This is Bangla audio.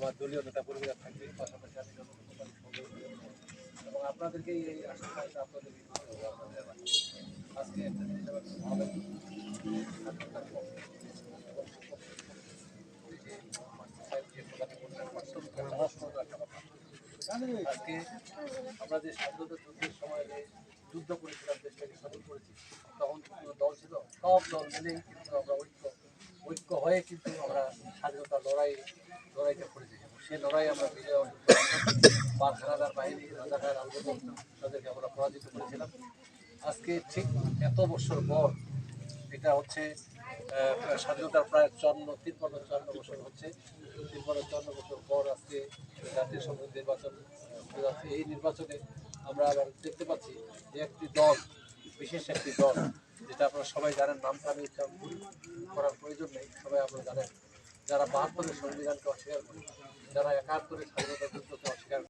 আমার দলীয় নেতা কর্মীরা থাকবে, পাশাপাশি আমি। এবং আপনাদেরকে এই আপনাদের আজকে। আজকে আমরা যে স্বাধীনতা যুদ্ধের সময় যে যুদ্ধ করেছিলাম, দেশটাকে স্বাধীন করেছি, তখন দল ছিল সব দল মিলেই কিন্তু আমরা ঐক্য ঐক্য হয়ে কিন্তু আমরা স্বাধীনতা লড়াই, লড়াইটা করেছি। এবং সেই লড়াই আমরা বিজয় পাঁচ হাজার বাহিনী, রাজাকার আন্দোলন তাদেরকে আমরা পরাজিত করেছিলাম। আজকে ঠিক এত বছর পর এটা হচ্ছে স্বাধীনতার প্রায় চন্ন তিপ্পান্ন, চুয়ান্ন বছর হচ্ছে। তিপ্পান্ন, চুয়ান্ন বছর পর আজকে জাতীয় সংসদ নির্বাচন। এই নির্বাচনে আমরা আবার দেখতে পাচ্ছি যে একটি দল, বিশেষ একটি দল যেটা আপনারা সবাই জানেন নামটা আমি ভুল করার প্রয়োজন নেই। সবাই আপনারা জানেন, যারা বাহাত্তরের সংবিধানকে অস্বীকার করে, যারা একাত্তরের স্বাধীনতা যুদ্ধ